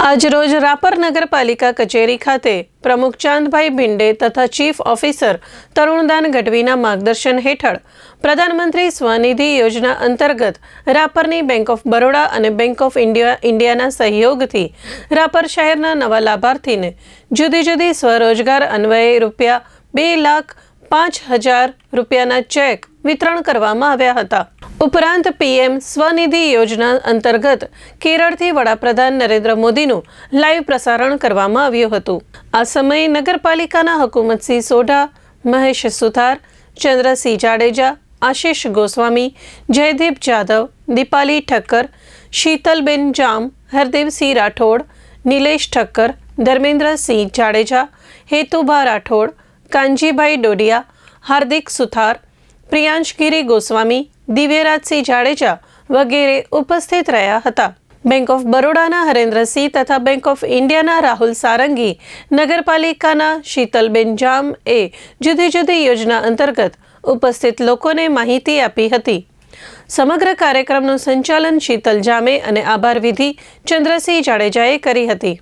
આજરોજ રાપર નગરપાલિકા કચેરી ખાતે પ્રમુખ ચાંદભાઈ ભિંડે તથા ચીફ ઓફિસર તરુણદાન ગઢવીના માર્ગદર્શન હેઠળ પ્રધાનમંત્રી સ્વનિધિ યોજના અંતર્ગત રાપરની બેંક ઓફ બરોડા અને બેંક ઓફ ઇન્ડિયા ઇન્ડિયાના સહયોગથી રાપર શહેરના નવા લાભાર્થીને જુદી જુદી સ્વરોજગાર અન્વયે રૂપિયા બે લાખ પાંચ હજાર રૂપિયાના ચેક વિતરણ કરવામાં આવ્યા હતા. ઉપરાંત પીએમ સ્વનિધિ યોજના અંતર્ગત કેરળથી વડાપ્રધાન નરેન્દ્ર મોદીનું લાઈવ પ્રસારણ કરવામાં આવ્યું હતું. આ સમયે નગરપાલિકાના હકુમતસિંહ સોઢા, મહેશ સુથાર, ચંદ્રસિંહ જાડેજા, આશિષ ગોસ્વામી, જયદીપ જાદવ દીપાલી ઠક્કર, શીતલબેન જામ હરદેવસિંહ રાઠોડ, નિલેશ ઠક્કર, ધર્મેન્દ્રસિંહ જાડેજા, હેતુભા રાઠોડ, કાનજીભાઈ ડોડિયા, હાર્દિક સુથાર, પ્રિયાંશગીરી ગોસ્વામી દિવ્યરાજસિંહ જાડેજા વગેરે ઉપસ્થિત રહ્યા હતા. બેંક ઓફ બરોડાના હરેન્દ્રસિંહ તથા બેંક ઓફ ઇન્ડિયાના રાહુલ સારંગી, નગરપાલિકાના શીતલબેન જામ એ જુદી જુદી યોજના અંતર્ગત ઉપસ્થિત લોકોને માહિતી આપી હતી. સમગ્ર કાર્યક્રમનું સંચાલન શીતલ જામે અને આભાર વિધિ ચંદ્રસિંહ જાડેજાએ કરી હતી.